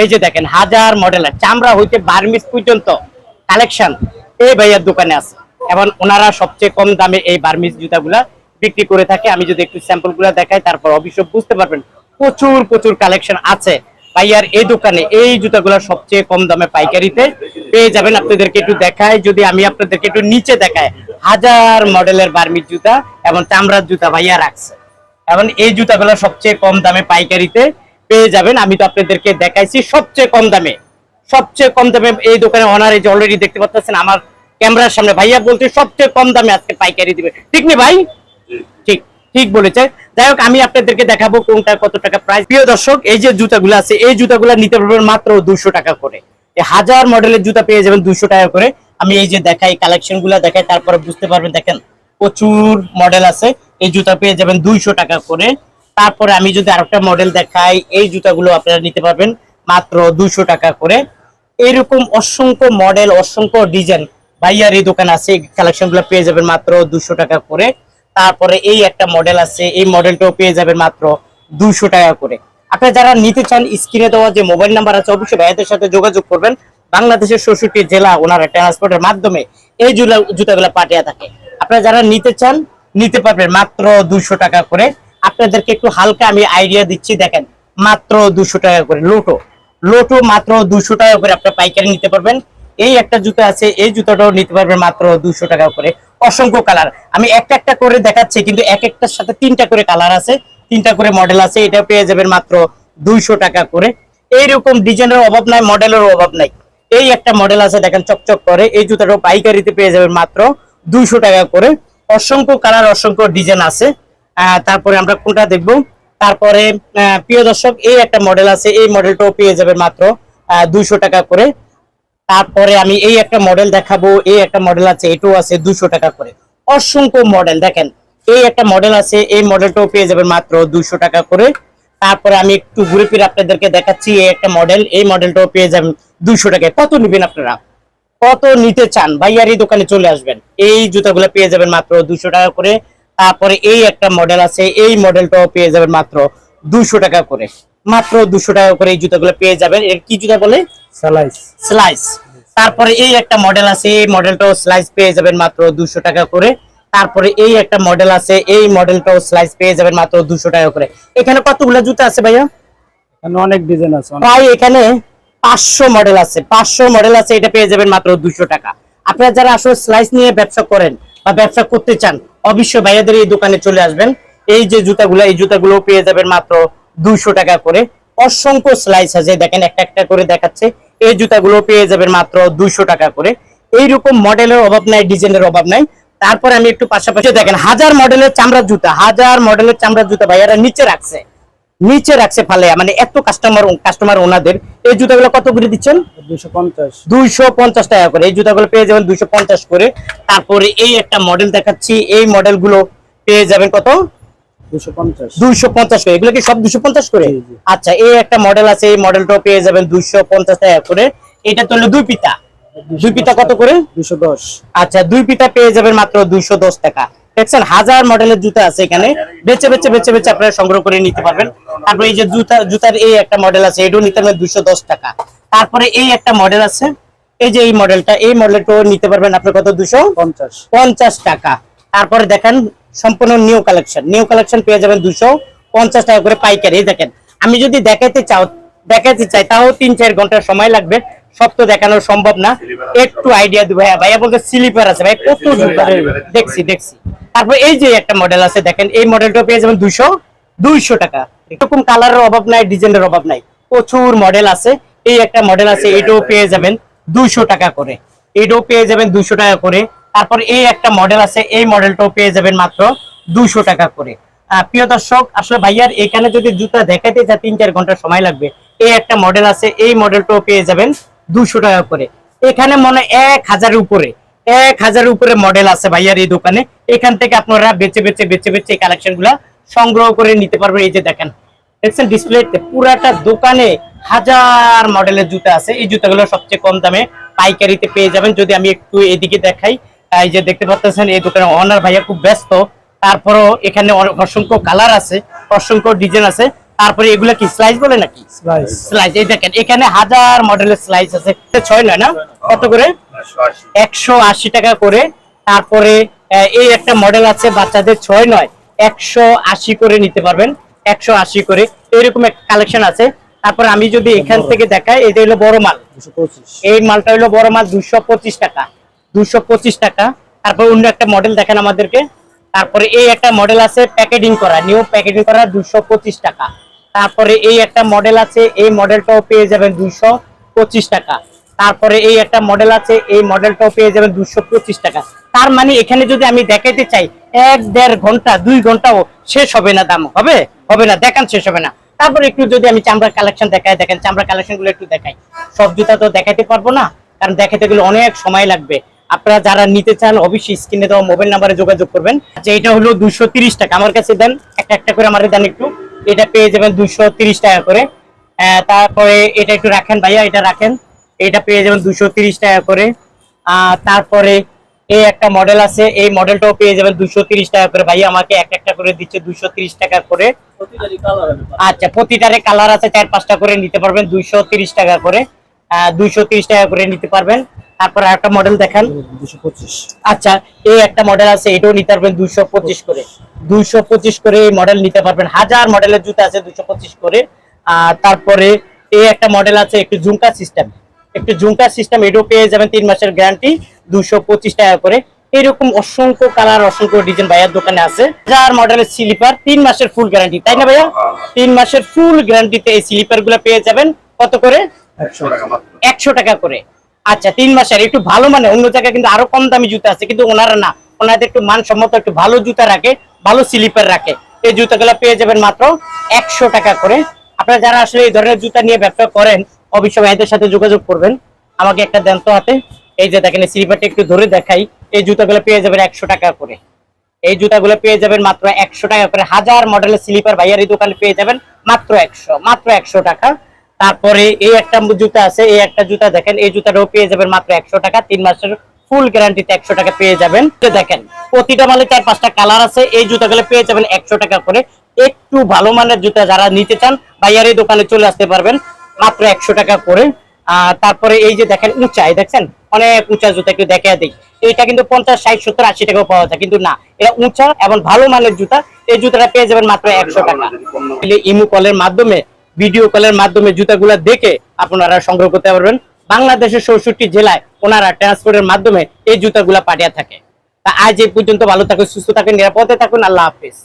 এই যে দেখেন, হাজার মডেলের চামড়া হইতে বার্মিস পর্যন্ত কালেকশন এই ভাইয়ার দোকানে আছে। এবং ওনারা সবচেয়ে কম দামে এই বার্মিস জুতাগুলা বিক্রি করে থাকে। আমি যদি একটু স্যাম্পলগুলা দেখাই, তারপর অবশ্য বুঝতে পারবেন প্রচুর প্রচুর কালেকশন আছে। ভাইয়ার এই দোকানে এই জুতাগুলো সবচেয়ে কম দামে পাইকারিতে পেয়ে যাবেন। আপনাদেরকে একটু দেখাই, যদি আমি আপনাদেরকে একটু নিচে দেখাই, হাজার মডেলের বার্মিস জুতা এবং চামড়ার জুতা ভাইয়া রাখছে। এবং এই জুতাগুলো সবচেয়ে কম দামে পাইকারিতে পেয়ে যাবেন। আমি তো আপনাদেরকে দেখাইছি সবচেয়ে কম দামে। সবচেয়ে কম দামে এই দোকানে অনার এই যে অলরেডি দেখতে পাচ্ছেন আমার ক্যামেরার সামনে ভাইয়া বলতে সবচেয়ে কম দামে আজকে পাইকারি দিবে। ঠিক নেই ভাই? ঠিক ঠিক বলেছে। যাই হোক আমি আপনাদেরকে দেখাবো কোনটা কত টাকা প্রাইস প্রিয় দর্শক এই যে জুতাগুলো আছে এই জুতাগুলো নিতে পারবেন মাত্র দুশো টাকা করে। হাজার মডেলের জুতা পেয়ে যাবেন দুশো টাকা করে। আমি এই যে দেখাই কালেকশনগুলা দেখাই তারপরে বুঝতে পারবেন দেখেন প্রচুর মডেল আছে। এই জুতা পেয়ে যাবেন দুইশো টাকা করে। তারপরে আমি যদি আরেকটা মডেল দেখাই, এই জুতাগুলো আপনারা নিতে পারবেন মাত্র দুইশো টাকা করে। এইরকম অসংখ্য মডেল অসংখ্য ডিজাইন ভাইয়ার এই দোকান আছে কালেকশনগুলো পেয়ে যাবেন মাত্র দুশো টাকা করে। তারপরে এই একটা মডেল আছে, এই মডেলটাও পেয়ে যাবেন মাত্র দুশো টাকা করে। আপনারা যারা নিতে চান, স্ক্রিনে দেওয়া যে মোবাইল নাম্বার আছে, অবশ্যই ভাইয়াদের সাথে যোগাযোগ করবেন। বাংলাদেশের ষষ্ঠটি জেলা ওনারা ট্রান্সপোর্টের মাধ্যমে এই জুতাগুলো পাঠিয়ে থাকে। আপনারা যারা নিতে চান, নিতে পারবেন মাত্র দুশো টাকা করে। আপনাদেরকে একটু হালকা আমি আইডিয়া দিচ্ছি, দেখেন, মাত্র দুশো টাকা করে লোটো। লোটো মাত্র দুশো টাকা করে আপনার পাইকারি নিতে পারবেন। এই একটা জুতো আছে, এই জুতোটাও নিতে পারবেন মাত্র দুশো টাকা করে। অসংখ্য কালার আমি একটা একটা করে দেখাচ্ছি, কিন্তু এক একটার সাথে তিনটা করে কালার আছে, তিনটা করে মডেল আছে এটা পেয়ে যাবেন মাত্র দুইশো টাকা করে। এইরকম ডিজাইনের অভাব নাই মডেলের অভাব নাই। এই একটা মডেল আছে, দেখেন, চকচক করে। এই জুতাটাও পাইকারিতে পেয়ে যাবেন মাত্র দুইশো টাকা করে। অসংখ্য কালার অসংখ্য ডিজাইন আছে। তারপরে আমরা কোনটা দেখব? তারপরে প্রিয় দর্শক, এই একটা মডেল আছে, এই মডেলটাও পেয়ে যাবেন মাত্র দুইশো টাকা করে। তারপরে আমি এই একটা মডেল দেখাবো, এই একটা মডেল আছে, এটাও আছে দুশো টাকা করে। অসংখ্য মডেল দেখেন, এই একটা মডেল আছে, এই মডেলটাও পেয়ে যাবেন মাত্র দুশো টাকা করে। তারপরে আমি একটু ঘুরে ফিরে আপনাদেরকে দেখাচ্ছি, এই একটা মডেল এই মডেলটাও পেয়ে যাবেন দুশো টাকায়। কত নেবেন আপনারা? কত নিতে চান? ভাইয়ার এই দোকানে চলে আসবেন। এই জুতাগুলো পেয়ে যাবেন মাত্র দুশো টাকা করে। তারপরে এই একটা মডেল আছে এই মডেলটাও পেয়ে যাবেন মাত্র দুশো টাকা করে। মাত্র দুশো টাকা করে এই জুতাগুলো পেয়ে যাবেন। এর কি জুতা বলে? সালাইস স্লাইস তারপরে এই একটা মডেল আছে এই মডেলটাও স্লাইস পেয়ে যাবেন মাত্র দুশো টাকা করে। তারপরে এই একটা মডেল আছে এই মডেলটাও স্লাইস পেয়ে যাবেন মাত্র দুশো টাকা করে। এখানে কতগুলো জুতা আছে ভাইয়া? অনেক ডিজাইন আছে প্রায় এখানে পাঁচশো মডেল আছে। পাঁচশো মডেল আছে এটা পেয়ে যাবেন মাত্র দুশো টাকা। আপনারা যারা আসলে স্লাইস নিয়ে ব্যবসা করেন বা ব্যবসা করতে চান অবশ্যই ভাইয়াদের এই দোকানে চলে আসবেন। এই যে জুতাগুলো, এই জুতাগুলো পেয়ে যাবেন মাত্র দুশো টাকা করে। অসংখ্য স্লাইস আছে, দেখেন একটা একটা করে দেখাচ্ছে। এই জুতাগুলো পেয়ে যাবেন মাত্র দুশো টাকা করে। এইরকম মডেলের অভাব নাই ডিজাইনের অভাব নাই। তারপরে আমি একটু পাশাপাশি দেখেন, হাজার মডেলের চামড়ার জুতা, হাজার মডেলের চামড়ার জুতা ভাইয়ারা নিচে রাখছে। নিচে রাখছে ফালে মানে এত কাস্টমার কাস্টমার ওনাদের। এই জুতাগুলো কত করে দিচ্ছেন? দুইশো পঞ্চাশ। টাকা করে। এই জুতাগুলো পেয়ে যাবেন দুইশো পঞ্চাশ করে। তারপরে এই একটা মডেল দেখাচ্ছি। এই মডেলগুলো পেয়ে যাবেন কত? দুইশো পঞ্চাশ। করে। এগুলো কি সব দুশো পঞ্চাশ করে। আচ্ছা এই একটা মডেল আছে। এই মডেলটাও পেয়ে যাবেন দুইশো পঞ্চাশ টাকা করে। এটা তো দুই পিতা। দুই পিতা কত করে? দুশো দশ। আচ্ছা দুই পিতা পেয়ে যাবেন মাত্র দুইশো দশ টাকা। দেখছেন হাজার মডেলের জুতা আছে এখানে। বেচে বেচে বেচে বেচে আপনারা সংগ্রহ করে নিতে পারবেন। তারপরে এই যে জুতা জুতার এই একটা মডেল আছে এটাও নিতে পারবেন দশ টাকা। তারপরে এই একটা মডেল আছে এই যে এই মডেলটা এই মডেলটাও নিতে পারবেন আপনি কত দুশো পঞ্চাশ। পঞ্চাশ টাকা। তারপরে দেখেন সম্পূর্ণ নিউ কালেকশন নিউ কালেকশন পেয়ে যাবেন দুশো পঞ্চাশ টাকা করে পাইকারি। দেখেন আমি যদি দেখাইতে চাও দেখাইতে চাই তাও তিন চার ঘণ্টা সময় লাগবে। সব তো দেখানো সম্ভব না। একটু আইডিয়া দিব। ভাইয়া ভাইয়া বলতে স্লিপার আছে। ভাই কত জুতা দেখছি দেখছি। তারপর এই যে একটা মডেল আছে দেখেন এই মডেলটা পেয়ে যাবেন দুশো দুইশো টাকা। এরকম কালারের অভাব নাই ডিজাইনের অভাব নাই। প্রচুর মডেল আছে। এই একটা মডেল আছে এটাও পেয়ে যাবেন দুইশো টাকা করে। এটাও পেয়ে যাবেন দুইশো টাকা করে। তারপর এই একটা মডেল আছে এই মডেলটাও পেয়ে যাবেন মাত্র দুইশো টাকা করে। প্রিয় দর্শক আসলে ভাইয়ার এখানে যদি জুতা দেখাতে যা তিন চার ঘণ্টা সময় লাগবে। এই একটা মডেল আছে এই মডেলটাও পেয়ে যাবেন দুশো টাকা করে। এখানে মনে এক হাজারের উপরে। এক হাজারের উপরে মডেল আছে ভাইয়ার এই দোকানে। এখান থেকে আপনারা বেছে বেছে বেছে বেছে এই কালেকশন সংগ্রহ করে নিতে পারবেন। এই যে দেখেন, দেখছেন ডিসপ্লেতে পুরাটা দোকানে হাজার মডেলের জুতা আছে। এই জুতাগুলো সবচেয়ে কম দামে পাইকারিতে পেয়ে যাবেন। যদি আমি একটু এদিকে দেখাই এই যে দেখতে পাচ্ছেন, এই দোকানে অনার ভাইয়া খুব ব্যস্ত। তারপরও এখানে অসংখ্য কালার আছে, অসংখ্য ডিজাইন আছে। তারপরে এগুলা কি স্লাইস বলে নাকি? স্লাইস এই দেখেন এখানে হাজার মডেলের স্লাইস আছে। ছয় নয় না? কত করে? একশো আশি টাকা করে। তারপরে এই একটা মডেল আছে বাচ্চাদের ছয় নয়। একশো আশি করে নিতে পারবেন। একশো আশি করে। এরকম একটা কালেকশন আছে। তারপর আমি যদি এখান থেকে দেখাই এটা হলো বড় মাল। এই মালটা হলো বড় মাল দুশো পঁচিশ টাকা। দুশো পঁচিশ টাকা। তারপর অন্য একটা মডেল দেখেন আমাদেরকে। তারপরে এই একটা মডেল আছে প্যাকেটিং করা। নিউ প্যাকেটিং করা দুশো পঁচিশ টাকা। তারপরে এই একটা মডেল আছে, এই মডেলটাও পেয়ে যাবেন পঁচিশ টাকা। তারপরে এই একটা মডেল আছে, এই মডেলটাও পেয়ে যাবেন দুশো টাকা। তার মানে এখানে যদি আমি দেখাইতে চাই, এক, দেড় ঘণ্টা, দুই ঘন্টাও শেষ হবে না দাম, হবে? হবে না, দেখান শেষ হবে না। তারপরে একটু যদি আমি চামড়া কালেকশন দেখাই, দেখেন চামড়া কালেকশনগুলো একটু দেখাই। সব জুতা তো দেখাইতে পারব না, কারণ দেখাতে গেলে অনেক সময় লাগবে। আপনারা যারা নিতে চান, অবশ্যই স্ক্রিনে দেওয়া মোবাইল নাম্বারে যোগাযোগ করবেন। আচ্ছা এটা হলো দুশো টাকা। আমার কাছে দেন, একটা একটা করে আমার দেন একটু। এটা পেয়ে যাবেন দুশো টাকা করে। তারপরে এটা একটু রাখেন ভাইয়া, এটা রাখেন। এটা পেয়ে যাবেন দুশো টাকা করে। তারপরে এই একটা মডেল আছে, এই মডেলটাও পেয়ে যাবেন দুশো টাকা করে। ভাইয়া আমাকে এক একটা করে দিচ্ছে দুশো টাকা করে। আচ্ছা প্রতিটারে কালার আছে, চার পাঁচটা করে নিতে পারবেন তিরিশ টাকা করে। তিরিশ টাকা করে নিতে পারবেন। তারপর একটা মডেল দেখান। দুশো পঁচিশ। আচ্ছা এই একটা মডেল আছে এটাও নিতে পারবেন দুইশো পঁচিশ করে। দুইশো পঁচিশ করে এই মডেল নিতে পারবেন। হাজার মডেলের জুতো আছে দুইশো পঁচিশ করে। আর তারপরে এই একটা মডেল আছে একটু ঝুমকা সিস্টেম একটু ঝুমকা সিস্টেম এটাও পেয়ে যাবেন তিন মাসের গ্যারান্টি দুইশো পঁচিশ টাকা করে। এরকম অসংখ্য কালার অসংখ্য ডিজাইন ভাইয়ার দোকানে আছে। হাজার মডেলের স্লিপার তিন মাসের ফুল গ্যারান্টি তাই না ভাইয়া? তিন মাসের ফুল গ্যারান্টিতে এই স্লিপারগুলো পেয়ে যাবেন। কত করে? একশো একশো টাকা করে। আচ্ছা তিন মাসের, একটু ভালো মানে অন্য জায়গায় কিন্তু আরও কম দামি জুতা আছে, কিন্তু ওনারা না, ওনাদের একটু মানসম্মত, একটু ভালো জুতা রাখে, ভালো স্লিপার রাখে। এই জুতাগুলো পেয়ে যাবেন মাত্র একশো টাকা করে। আপনারা যারা আসলে এই ধরনের জুতা নিয়ে ব্যবসা করেন, অবশ্যই ভাইদের সাথে যোগাযোগ করবেন। আমাকে একটা দেন তো হাতে। এই যে দেখেন স্লিপারটা একটু ধরে দেখাই। এই জুতাগুলো পেয়ে যাবেন একশো টাকা করে। এই জুতাগুলো পেয়ে যাবেন মাত্র একশো টাকা করে। হাজার মডেলের স্লিপার ভাইয়ার এই দোকানে পেয়ে যাবেন মাত্র একশো মাত্র একশো টাকা। তারপরে এই একটা জুতা আছে এই একটা জুতা দেখেন এই জুতাটাও পেয়ে যাবেন মাত্র একশো টাকা তিন মাসের ফুল গ্যারান্টিতে একশো টাকা পেয়ে যাবেন। দেখেন প্রতিটা মালে চার পাঁচটা কালার আছে এই জুতাগুলো পেয়ে যাবেন একশো টাকা করে। একটু ভালো মানের জুতা যারা নিতে চান ভাইয়ার এই দোকানে চলে আসতে পারবেন মাত্র একশো টাকা করে। আর তারপরে এই যে দেখেন উঁচাই দেখছেন? অনেক উঁচা জুতা একটু দেখে দিই। এটা কিন্তু পঞ্চাশ ষাট সত্তর আশি টাকাও পাওয়া যায় কিন্তু না এটা উঁচা এবং ভালো মানের জুতা এই জুতাটা পেয়ে যাবেন মাত্র একশো টাকা। ইমু কলের মাধ্যমে ভিডিও কলের মাধ্যমে জুতাগুলা দেখে আপনারা সংগ্রহ করতে পারবেন। বাংলাদেশের চৌষট্টি জেলায় ওনারা ট্রান্সপোর্টের মাধ্যমে এই জুতাগুলা পাঠিয়ে থাকে। তা আজ এই পর্যন্ত ভালো থাকুন, সুস্থ থাকুন, নিরাপদে থাকুন, আল্লাহ হাফিজ।